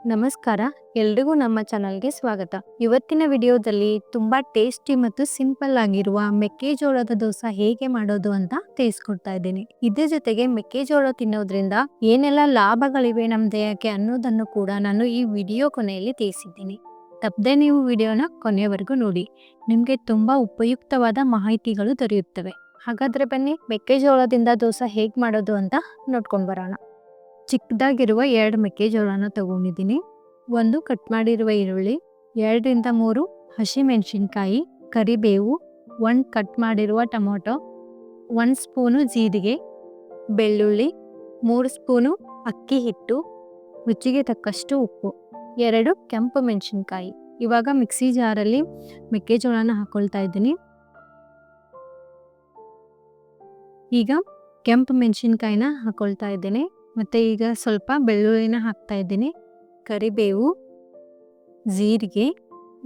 ನಮಸ್ಕಾರ, ಎಲ್ರಿಗೂ ನಮ್ಮ ಚಾನಲ್ಗೆ ಸ್ವಾಗತ. ಇವತ್ತಿನ ವಿಡಿಯೋದಲ್ಲಿ ತುಂಬಾ ಟೇಸ್ಟಿ ಮತ್ತು ಸಿಂಪಲ್ ಆಗಿರುವ ಮೆಕ್ಕೆಜೋಳದ ದೋಸೆ ಹೇಗೆ ಮಾಡೋದು ಅಂತ ತಿಳಿಸ್ಕೊಡ್ತಾ ಇದ್ದೀನಿ. ಇದ್ರ ಜೊತೆಗೆ ಮೆಕ್ಕೆಜೋಳ ತಿನ್ನೋದ್ರಿಂದ ಏನೆಲ್ಲ ಲಾಭಗಳಿವೆ ನಮ್ಮ ದೇಹಕ್ಕೆ ಅನ್ನೋದನ್ನು ಕೂಡ ನಾನು ಈ ವಿಡಿಯೋ ಕೊನೆಯಲ್ಲಿ ತಿಳಿಸಿದ್ದೀನಿ. ತಪ್ಪದೆ ನೀವು ವಿಡಿಯೋನ ಕೊನೆಯವರೆಗೂ ನೋಡಿ. ನಿಮಗೆ ತುಂಬಾ ಉಪಯುಕ್ತವಾದ ಮಾಹಿತಿಗಳು ದೊರೆಯುತ್ತವೆ. ಹಾಗಾದ್ರೆ ಬನ್ನಿ, ಮೆಕ್ಕೆಜೋಳದಿಂದ ದೋಸೆ ಹೇಗೆ ಮಾಡೋದು ಅಂತ ನೋಡ್ಕೊಂಡು ಬರೋಣ. ಚಿಕ್ಕದಾಗಿರುವ ಎರಡು ಮೆಕ್ಕೆಜೋಳನ ತಗೊಂಡಿದ್ದೀನಿ. ಒಂದು ಕಟ್ ಮಾಡಿರುವ ಈರುಳ್ಳಿ, ಎರಡರಿಂದ ಮೂರು ಹಸಿಮೆಣಸಿನ್ಕಾಯಿ, ಕರಿಬೇವು, ಒಂದು ಕಟ್ ಮಾಡಿರುವ ಟೊಮೊಟೊ, ಒಂದು ಸ್ಪೂನು ಜೀರಿಗೆ, ಬೆಳ್ಳುಳ್ಳಿ, ಮೂರು ಸ್ಪೂನು ಅಕ್ಕಿ ಹಿಟ್ಟು, ರುಚಿಗೆ ತಕ್ಕಷ್ಟು ಉಪ್ಪು, ಎರಡು ಕೆಂಪು ಮೆಣಸಿನ್ಕಾಯಿ. ಇವಾಗ ಮಿಕ್ಸಿ ಜಾರಲ್ಲಿ ಮೆಕ್ಕೆಜೋಳನ ಹಾಕೊಳ್ತಾ ಇದ್ದೀನಿ. ಈಗ ಕೆಂಪು ಮೆಣಸಿನ್ಕಾಯಿನ ಹಾಕೊಳ್ತಾ ಇದ್ದೀನಿ. ಮತ್ತು ಈಗ ಸ್ವಲ್ಪ ಬೆಳ್ಳುಳ್ಳಿನ ಹಾಕ್ತಾ ಇದ್ದೀನಿ. ಕರಿಬೇವು, ಜೀರಿಗೆ,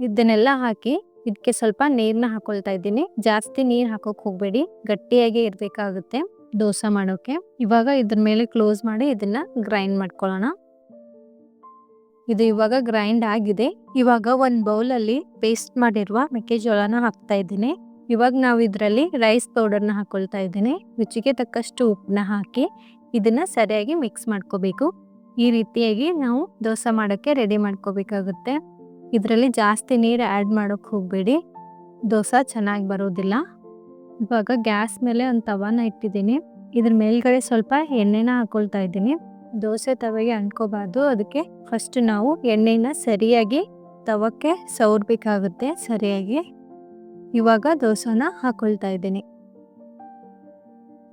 ಇದನ್ನೆಲ್ಲ ಹಾಕಿ ಇದಕ್ಕೆ ಸ್ವಲ್ಪ ನೀರನ್ನ ಹಾಕೊಳ್ತಾ ಇದ್ದೀನಿ. ಜಾಸ್ತಿ ನೀರು ಹಾಕೋಕೆ ಹೋಗಬೇಡಿ. ಗಟ್ಟಿಯಾಗಿ ಇರಬೇಕಾಗುತ್ತೆ ದೋಸೆ ಮಾಡೋಕ್ಕೆ ಇವಾಗ ಇದ್ರ ಮೇಲೆ ಕ್ಲೋಸ್ ಮಾಡಿ ಇದನ್ನು ಗ್ರೈಂಡ್ ಮಾಡ್ಕೊಳ್ಳೋಣ. ಇದು ಇವಾಗ ಗ್ರೈಂಡ್ ಆಗಿದೆ. ಇವಾಗ ಒಂದು ಬೌಲಲ್ಲಿ ಪೇಸ್ಟ್ ಮಾಡಿರುವ ಮೆಕ್ಕೆಜೋಳನ ಹಾಕ್ತಾ ಇದ್ದೀನಿ. ಇವಾಗ ನಾವು ಇದರಲ್ಲಿ ರೈಸ್ ಪೌಡರ್ನ ಹಾಕೊಳ್ತಾ ಇದ್ದೀನಿ. ರುಚಿಗೆ ತಕ್ಕಷ್ಟು ಉಪ್ಪನ್ನ ಹಾಕಿ ಇದನ್ನ ಸರಿಯಾಗಿ ಮಿಕ್ಸ್ ಮಾಡ್ಕೋಬೇಕು. ಈ ರೀತಿಯಾಗಿ ನಾವು ದೋಸೆ ಮಾಡೋಕ್ಕೆ ರೆಡಿ ಮಾಡ್ಕೋಬೇಕಾಗುತ್ತೆ. ಇದರಲ್ಲಿ ಜಾಸ್ತಿ ನೀರು ಆ್ಯಡ್ ಮಾಡೋಕ್ಕೆ ಹೋಗಬೇಡಿ. ದೋಸೆ ಚೆನ್ನಾಗಿ ಬರೋದಿಲ್ಲ. ಇವಾಗ ಗ್ಯಾಸ್ ಮೇಲೆ ಒಂದು ತವಾನ ಇಟ್ಟಿದ್ದೀನಿ. ಇದ್ರ ಮೇಲ್ಗಡೆ ಸ್ವಲ್ಪ ಎಣ್ಣೆನ ಹಾಕೊಳ್ತಾ ಇದ್ದೀನಿ. ದೋಸೆ ತವೆಗೆ ಅಂಟ್ಕೋಬಾರ್ದು. ಅದಕ್ಕೆ ಫಸ್ಟ್ ನಾವು ಎಣ್ಣೆನ ಸರಿಯಾಗಿ ತವಕ್ಕೆ ಸವರ್ಬೇಕಾಗುತ್ತೆ, ಸರಿಯಾಗಿ. ಇವಾಗ ದೋಸೆನ ಹಾಕೊಳ್ತಾ ಇದ್ದೀನಿ.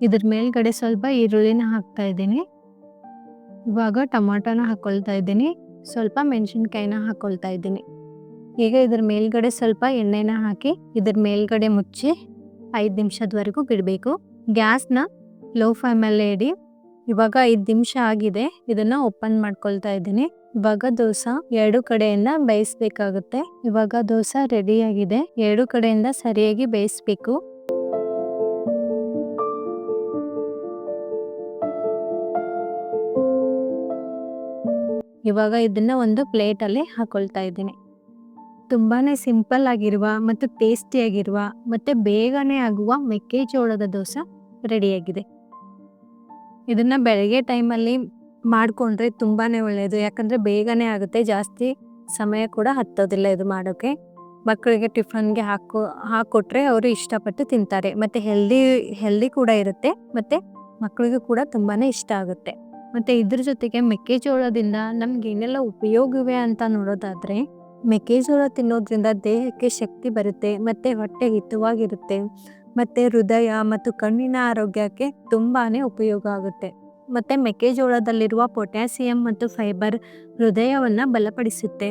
ಇದ್ರ ಮೇಲ್ಗಡೆ ಸ್ವಲ್ಪ ಈರುಳ್ಳಿನ ಹಾಕ್ತಾ ಇದ್ದೀನಿ. ಇವಾಗ ಟೊಮಾಟೋನ ಹಾಕೊಳ್ತಾ ಇದ್ದೀನಿ. ಸ್ವಲ್ಪ ಮೆಣಸಿನ್ಕಾಯಿನ ಹಾಕೊಳ್ತಾ ಇದ್ದೀನಿ. ಈಗ ಇದ್ರ ಮೇಲ್ಗಡೆ ಸ್ವಲ್ಪ ಎಣ್ಣೆನ ಹಾಕಿ ಇದ್ರ ಮೇಲ್ಗಡೆ ಮುಚ್ಚಿ ಐದು ನಿಮಿಷದವರೆಗೂ ಬಿಡಬೇಕು. ಗ್ಯಾಸ್ನ ಲೋ ಫ್ಲೇಮಲ್ಲೇ ಇಡಿ. ಇವಾಗ ಐದು ನಿಮಿಷ ಆಗಿದೆ. ಇದನ್ನು ಓಪನ್ ಮಾಡ್ಕೊಳ್ತಾ ಇದ್ದೀನಿ. ಇವಾಗ ದೋಸೆ ಎರಡು ಕಡೆಯಿಂದ ಬೇಯಿಸ್ಬೇಕಾಗುತ್ತೆ. ಇವಾಗ ದೋಸೆ ರೆಡಿ ಆಗಿದೆ. ಎರಡು ಕಡೆಯಿಂದ ಸರಿಯಾಗಿ ಬೇಯಿಸ್ಬೇಕು. ಇವಾಗ ಇದನ್ನ ಒಂದು ಪ್ಲೇಟಲ್ಲಿ ಹಾಕೊಳ್ತಾ ಇದ್ದೀನಿ. ತುಂಬಾ ಸಿಂಪಲ್ ಆಗಿರುವ ಮತ್ತು ಟೇಸ್ಟಿಯಾಗಿರುವ ಮತ್ತು ಬೇಗನೆ ಆಗುವ ಮೆಕ್ಕೆಜೋಳದ ದೋಸೆ ರೆಡಿಯಾಗಿದೆ. ಇದನ್ನ ಬೆಳಗ್ಗೆ ಟೈಮಲ್ಲಿ ಮಾಡಿಕೊಂಡ್ರೆ ತುಂಬಾ ಒಳ್ಳೆಯದು ಯಾಕಂದರೆ ಬೇಗನೆ ಆಗುತ್ತೆ, ಜಾಸ್ತಿ ಸಮಯ ಕೂಡ ಹತ್ತೋದಿಲ್ಲ ಇದು ಮಾಡೋಕ್ಕೆ ಮಕ್ಕಳಿಗೆ ಟಿಫನ್ಗೆ ಹಾಕೋ ಹಾಕ್ಕೊಟ್ರೆ ಅವರು ಇಷ್ಟಪಟ್ಟು ತಿಂತಾರೆ. ಮತ್ತು ಹೆಲ್ದಿ ಹೆಲ್ದಿ ಕೂಡ ಇರುತ್ತೆ, ಮತ್ತು ಮಕ್ಕಳಿಗೂ ಕೂಡ ತುಂಬಾ ಇಷ್ಟ ಆಗುತ್ತೆ. ಮತ್ತು ಇದ್ರ ಜೊತೆಗೆ ಮೆಕ್ಕೆಜೋಳದಿಂದ ನಮ್ಗೆ ಏನೆಲ್ಲ ಉಪಯೋಗವೇ ಅಂತ ನೋಡೋದಾದರೆ, ಮೆಕ್ಕೆಜೋಳ ತಿನ್ನೋದ್ರಿಂದ ದೇಹಕ್ಕೆ ಶಕ್ತಿ ಬರುತ್ತೆ, ಮತ್ತು ಹೊಟ್ಟೆ ಹಿತವಾಗಿರುತ್ತೆ, ಮತ್ತು ಹೃದಯ ಮತ್ತು ಕಣ್ಣಿನ ಆರೋಗ್ಯಕ್ಕೆ ತುಂಬಾ ಉಪಯೋಗ ಆಗುತ್ತೆ. ಮತ್ತು ಮೆಕ್ಕೆಜೋಳದಲ್ಲಿರುವ ಪೊಟ್ಯಾಸಿಯಂ ಮತ್ತು ಫೈಬರ್ ಹೃದಯವನ್ನು ಬಲಪಡಿಸುತ್ತೆ.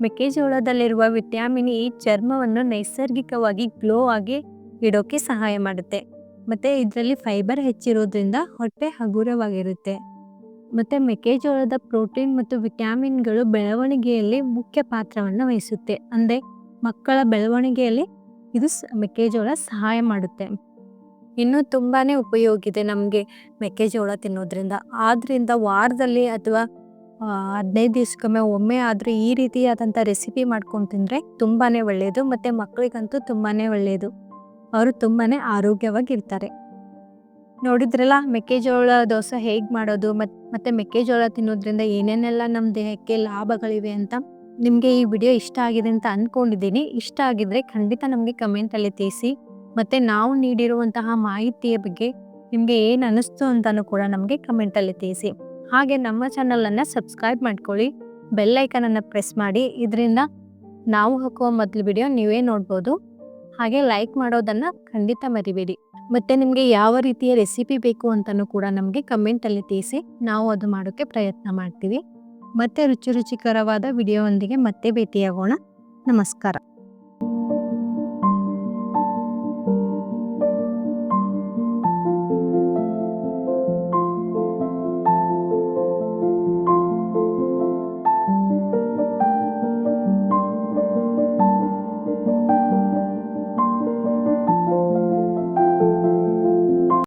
ಮೆಕ್ಕೆಜೋಳದಲ್ಲಿರುವ ವಿಟಮಿನ್ ಇ ಚರ್ಮವನ್ನು ನೈಸರ್ಗಿಕವಾಗಿ ಗ್ಲೋ ಆಗಿ ಇಡೋಕೆ ಸಹಾಯ ಮಾಡುತ್ತೆ. ಮತ್ತು ಇದರಲ್ಲಿ ಫೈಬರ್ ಹೆಚ್ಚಿರೋದ್ರಿಂದ ಹೊಟ್ಟೆ ಹಗುರವಾಗಿರುತ್ತೆ. ಮತ್ತು ಮೆಕ್ಕೆಜೋಳದ ಪ್ರೋಟೀನ್ ಮತ್ತು ವಿಟಮಿನ್ಗಳು ಬೆಳವಣಿಗೆಯಲ್ಲಿ ಮುಖ್ಯ ಪಾತ್ರವನ್ನು ವಹಿಸುತ್ತೆ. ಅಂದರೆ ಮಕ್ಕಳ ಬೆಳವಣಿಗೆಯಲ್ಲಿ ಇದು ಮೆಕ್ಕೆಜೋಳ ಸಹಾಯ ಮಾಡುತ್ತೆ. ಇನ್ನೂ ತುಂಬಾ ಉಪಯೋಗಿದೆ ನಮಗೆ ಮೆಕ್ಕೆಜೋಳ ತಿನ್ನೋದ್ರಿಂದ. ಆದ್ರಿಂದ ವಾರದಲ್ಲಿ ಅಥವಾ ಹದಿನೈದು ದಿವ್ಸಕ್ಕೊಮ್ಮೆ ಒಮ್ಮೆ ಆದರೂ ಈ ರೀತಿಯಾದಂಥ ರೆಸಿಪಿ ಮಾಡ್ಕೊಂಡು ತಿಂದರೆ ತುಂಬಾ ಒಳ್ಳೆಯದು ಮತ್ತು ಮಕ್ಕಳಿಗಂತೂ ತುಂಬಾ ಒಳ್ಳೆಯದು ಅವರು ತುಂಬಾ ಆರೋಗ್ಯವಾಗಿರ್ತಾರೆ. ನೋಡಿದ್ರಲ್ಲ, ಮೆಕ್ಕೆಜೋಳ ದೋಸೆ ಹೇಗೆ ಮಾಡೋದು ಮತ್ತು ಮತ್ತು ಮೆಕ್ಕೆಜೋಳ ತಿನ್ನೋದ್ರಿಂದ ಏನೇನೆಲ್ಲ ನಮ್ಮ ದೇಹಕ್ಕೆ ಲಾಭಗಳಿವೆ ಅಂತ ನಿಮಗೆ ಈ ವಿಡಿಯೋ ಇಷ್ಟ ಆಗಿದೆ ಅಂತ ಅಂದ್ಕೊಂಡಿದ್ದೀನಿ ಇಷ್ಟ ಆಗಿದ್ರೆ ಖಂಡಿತ ನಮಗೆ ಕಮೆಂಟಲ್ಲಿ ತಿಳಿಸಿ. ಮತ್ತು ನಾವು ನೀಡಿರುವಂತಹ ಮಾಹಿತಿಯ ಬಗ್ಗೆ ನಿಮಗೆ ಏನು ಅನ್ನಿಸ್ತು ಅಂತಲೂ ಕೂಡ ನಮಗೆ ಕಮೆಂಟಲ್ಲಿ ತಿಳಿಸಿ. ಹಾಗೆ ನಮ್ಮ ಚಾನಲನ್ನು ಸಬ್ಸ್ಕ್ರೈಬ್ ಮಾಡ್ಕೊಳ್ಳಿ ಬೆಲ್ಲೈಕನನ್ನು ಪ್ರೆಸ್ ಮಾಡಿ. ಇದರಿಂದ ನಾವು ಹಾಕುವ ಮೊದಲು ವಿಡಿಯೋ ನೀವೇ ನೋಡ್ಬೋದು. ಹಾಗೆ ಲೈಕ್ ಮಾಡೋದನ್ನ ಖಂಡಿತ ಮರಿಬೇಡಿ. ಮತ್ತೆ ನಿಮಗೆ ಯಾವ ರೀತಿಯ ರೆಸಿಪಿ ಬೇಕು ಅಂತಲೂ ಕೂಡ ನಮಗೆ ಕಮೆಂಟಲ್ಲಿ ತಿಳಿಸಿ ನಾವು ಅದು ಮಾಡೋಕ್ಕೆ ಪ್ರಯತ್ನ ಮಾಡ್ತೀವಿ. ಮತ್ತೆ ರುಚಿ ರುಚಿಕರವಾದ ವಿಡಿಯೋವೊಂದಿಗೆ ಮತ್ತೆ ಭೇಟಿಯಾಗೋಣ. ನಮಸ್ಕಾರ.